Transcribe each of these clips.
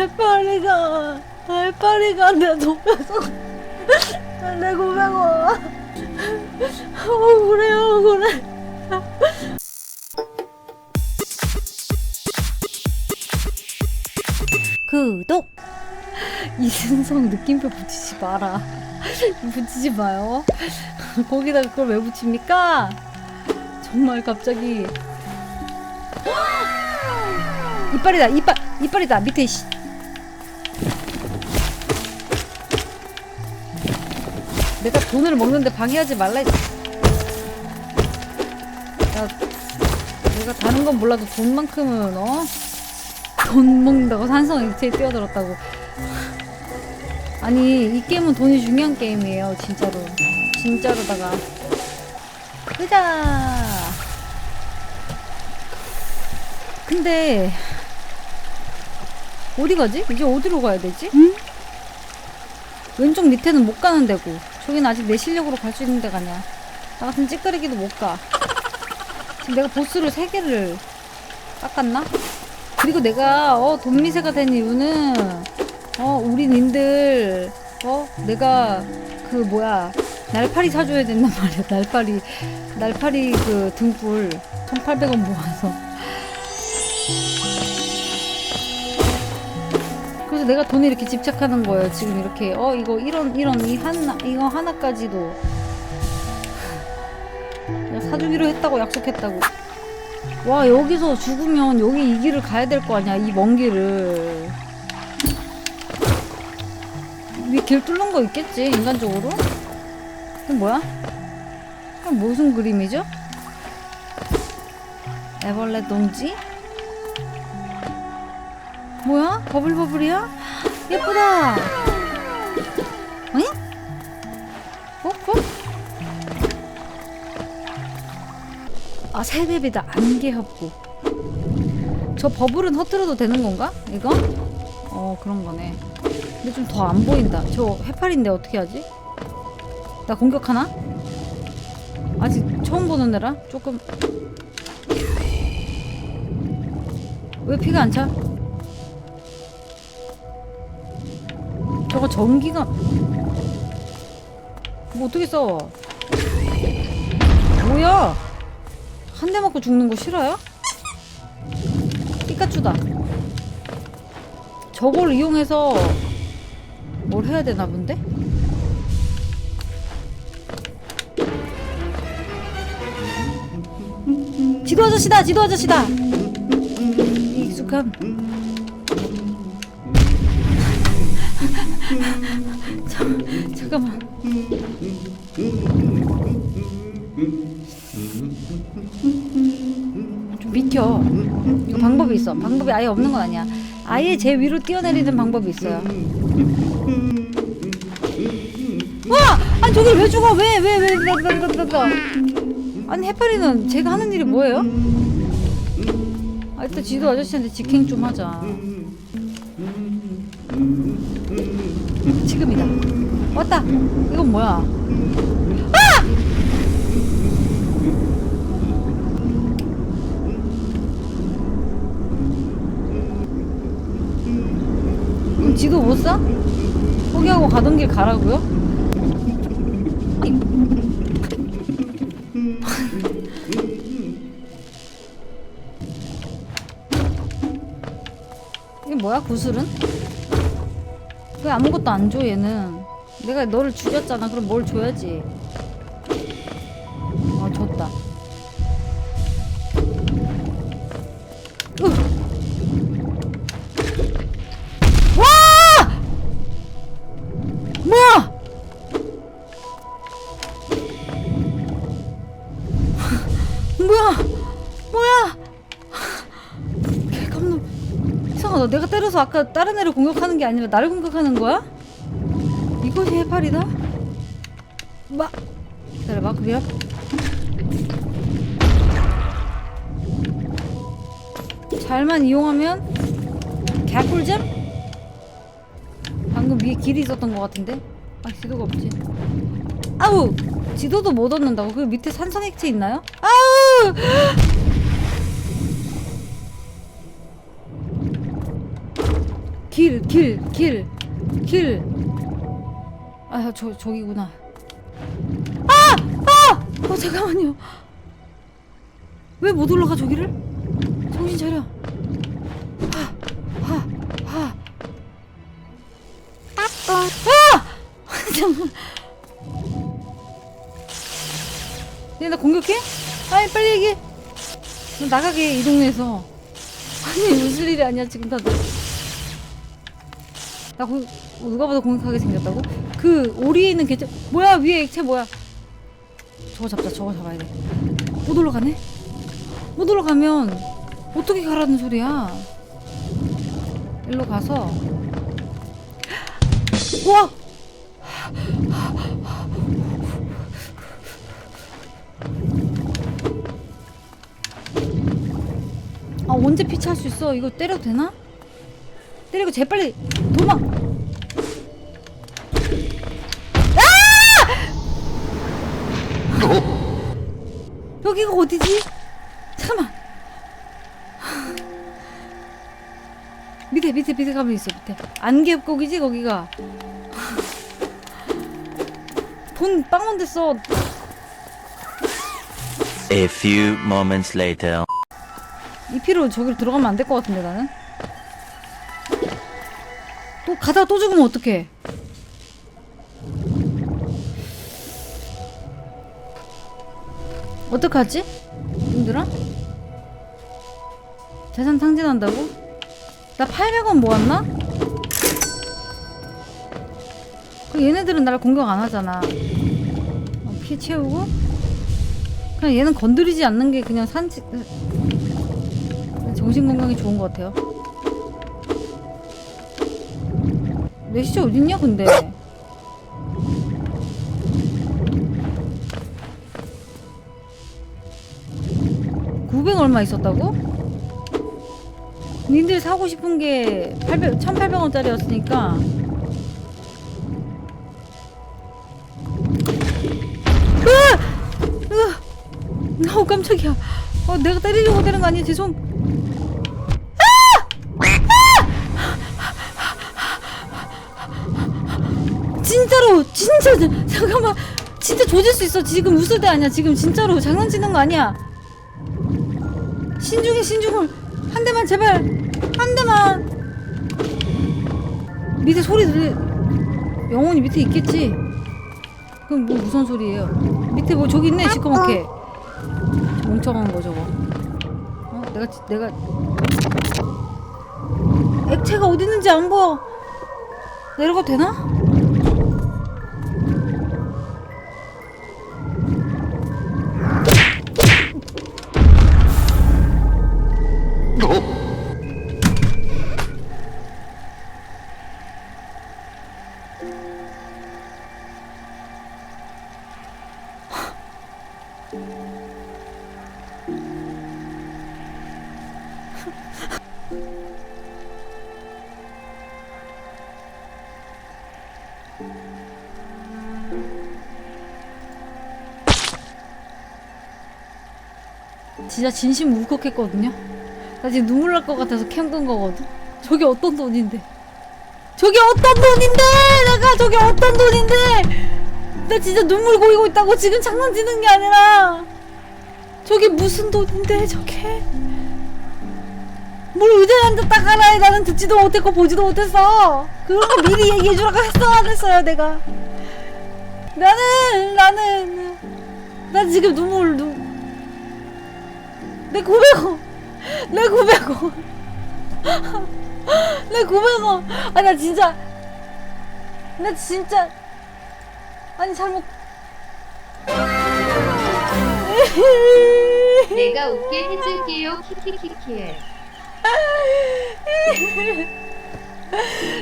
해파리가. 해파리가. 내 돈에서. 내 900원 억울해 억울해 구독. 이승성 느낌표 붙이지 마라. 붙이지 마요. 거기다 그걸 왜 붙입니까? 정말 갑자기 이빨이다 이빨 이빨이다 밑에 씨. 내가 돈을 먹는데 방해하지 말라 했- 야 내가 다른 건 몰라도 돈만큼은 어? 돈 먹는다고 산성 일체에 뛰어들었다고 아니 이 게임은 돈이 중요한 게임이에요 진짜로 진짜로다가 크자 근데 어디 가지? 이제 어디로 가야 되지? 왼쪽 밑에는 못 가는 데고 저기는 아직 내 실력으로 갈 수 있는 데가 아니야 나 같은 찌끄레기도 못가 지금 내가 보스를 세개를 깎았나? 그리고 내가 어 돈미세가 된 이유는 어 우리 님들 어 내가 그 뭐야 날파리 사줘야 된단 말이야 날파리 날파리 그 등불 1800원 모아서 그래서 내가 돈에 이렇게 집착하는 거예요. 지금 이렇게 어 이거 이런 이런 이 하나 이거 하나까지도 사주기로 했다고 약속했다고. 와 여기서 죽으면 여기 이 길을 가야 될 거 아니야 이 먼 길을. 길 뚫는 거 있겠지 인간적으로? 이게 뭐야? 이게 무슨 그림이죠? 애벌레 동지? 뭐야? 버블버블이야? 예쁘다. 응? 어? 어? 아 세배비다 안개 협곡. 저 버블은 허트려도 되는 건가? 이거? 어 그런 거네. 근데 좀 더 안 보인다. 저 해파리인데 어떻게 하지? 나 공격하나? 아직 처음 보는 애라 조금. 왜 피가 안 차? 저거 전기가 뭐 어떻게 싸워? 뭐야? 한 대 맞고 죽는 거 싫어요? 피카츄다. 저걸 이용해서 뭘 해야 되나 본데? 지도 아저씨다, 지도 아저씨다. 익숙함. 잠, 잠깐만. 좀 비켜. 이거 방법이 있어. 방법이 아예 없는 건 아니야. 아예 제 위로 뛰어내리는 방법이 있어요. 와! 아니 저걸 왜 죽어? 왜? 왜? 왜? 나, 나, 나, 나, 나. 아니 해파리는 제가 하는 일이 뭐예요? 아 일단 지도 아저씨한테 직행 좀 하자. 지금이다. 왔다. 이건 뭐야? 아! 그럼 지도 못 사? 포기하고 가던 길 가라고요? 이게 뭐야 구슬은? 왜 아무것도 안 줘 얘는. 내가 너를 죽였잖아. 그럼 뭘 줘야지 아까 다른 애를 공격하는 게 아니라 나를 공격하는 거야? 이것이 해파리다? 마 기다려봐 그래요? 잘만 이용하면 개꿀잼? 방금 위에 길이 있었던 것 같은데? 아 지도가 없지 아우! 지도도 못 얻는다고? 그 밑에 산성액체 있나요? 아우! 길, 길, 길, 길. 아, 저, 저기구나. 아! 아! 어, 잠깐만요. 왜 못 올라가, 저기를? 정신 차려. 하, 하, 하. 아! 잠깐만. 얘, 나 공격해? 아이, 빨리 얘기해. 너 나가게, 이 동네에서. 아니, 웃을 일이 아니야, 지금 다들. 나 공, 누가 봐도 공격하게 생겼다고? 그 있는 개체 뭐야 위에 액체 뭐야? 저거 잡자 저거 잡아야 돼. 못 올라가네? 못 올라가면 어떻게 가라는 소리야? 일로 가서 와! 아 언제 피치할 수 있어? 이거 때려도 되나? 때리고 재빨리 도망! 여기가 어디지? 잠깐만. 밑에 밑에 밑에 가면 있어 밑에 안개업곡이지 거기가. 돈 빵원 됐어. A few moments later. 이 피로 저기로 들어가면 안 될 것 같은데 나는. 또 가다가 또 죽으면 어떡해? 어떡하지? 힘들어? 재산 탕진한다고? 나 800원 모았나? 그 얘네들은 나를 공격 안 하잖아. 어, 피 채우고 그냥 얘는 건드리지 않는 게 그냥 산책 정신 건강에 좋은 것 같아요. 내 시체 어딨냐 근데? (900) 얼마 있었다고? 님들 사고 싶은 게 800, 1800원짜리였으니까 으아! 으아! 어 깜짝이야 어 내가 때리려고 되는 거 아니야 죄송 진짜로 진짜 잠깐만. 진짜 조질 수 있어. 지금 웃을 때 아니야. 지금 진짜로 장난치는 거 아니야. 신중해 신중을. 한 대만 제발. 한 대만. 밑에 소리 들리 영혼이 밑에 있겠지? 그럼 뭐 무슨 소리예요? 밑에 뭐 저기 있네 시커멓게. 멍청한 거 저거. 어 내가 지- 내가. 액체가 어디 있는지 안 보여. 내려가도 되나? 진짜 진심 울컥했거든요. 나 지금 눈물 날 것 같아서 캠 끈 거거든. 저게 어떤 돈인데? 저게 어떤 돈인데? 내가 저게 어떤 돈인데? 나 진짜 눈물 고이고 있다고 지금 장난치는 게 아니라 저게 무슨 돈인데 저게? 뭘 의자에 앉았다 가라해 나는 듣지도 못했고 보지도 못했어 그런 거 미리 얘기해주라고 했어 안 했어요 내가 나는 나는 나 지금 눈물 눈 내 900원 내 900원 내 900원 아니 나 진짜. 나 진짜. 아니 잘못. 내가 웃게 해줄게요. 키키키키.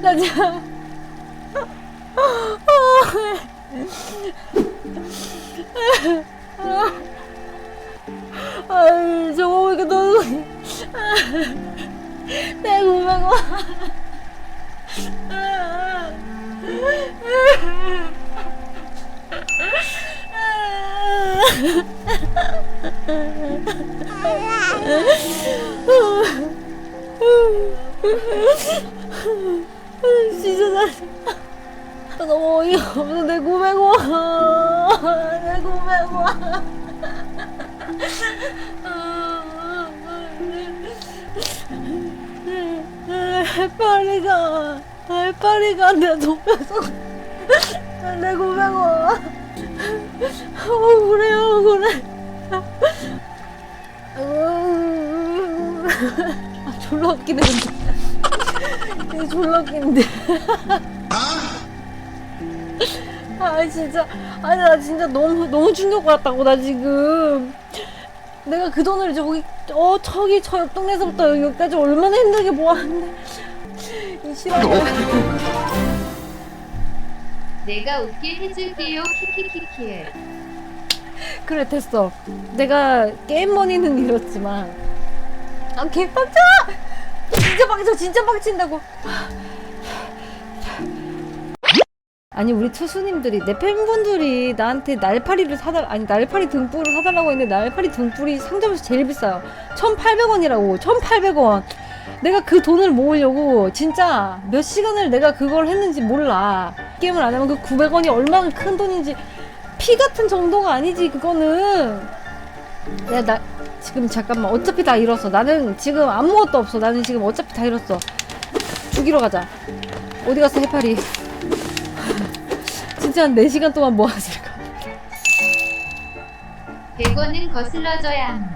나 진짜 아이 저거 왜 이렇게 너무 내 900원 진짜 나, 나 너무 어이가 없어. 내 900원. 내 900원. 해파리가, 해파리가 내 돈에서 내 900원. 어, 그래요, 그래. 아, 졸라 웃기네, 근데. 이게 졸라 웃긴데. 아, 진짜. 아니, 나 진짜 너무, 너무 충격받았다고, 나 지금. 내가 그 돈을 저기, 어, 저기, 저 옆 동네에서부터 여기까지 얼마나 힘들게 모았는데. 이 실화야. 내가 웃게 해줄게요. 키키키키에. 그래 됐어 내가 게임 머니는 잃었지만 아 개빡쳐 진짜 빡쳐 진짜 빡친다고 아니 우리 투수님들이 내 팬분들이 나한테 날파리를 사달 아니 날파리 등불을 사달라고 했는데 날파리 등불이 상점에서 제일 비싸요. 1800원이라고 1800원. 내가 그 돈을 모으려고 진짜 몇 시간을 내가 그걸 했는지 몰라. 게임을 안 하면 그 900원이 얼마나 큰 돈인지 피 같은 정도가 아니지 그거는. 야나 지금 잠깐만. 어차피 다 잃었어. 나는 지금 아무것도 없어. 나는 지금 어차피 다 잃었어. 죽이러 가자. 어디 갔어 해파리 진짜 한 4시간 동안 뭐 하실까 100원은 거슬러져야 한다.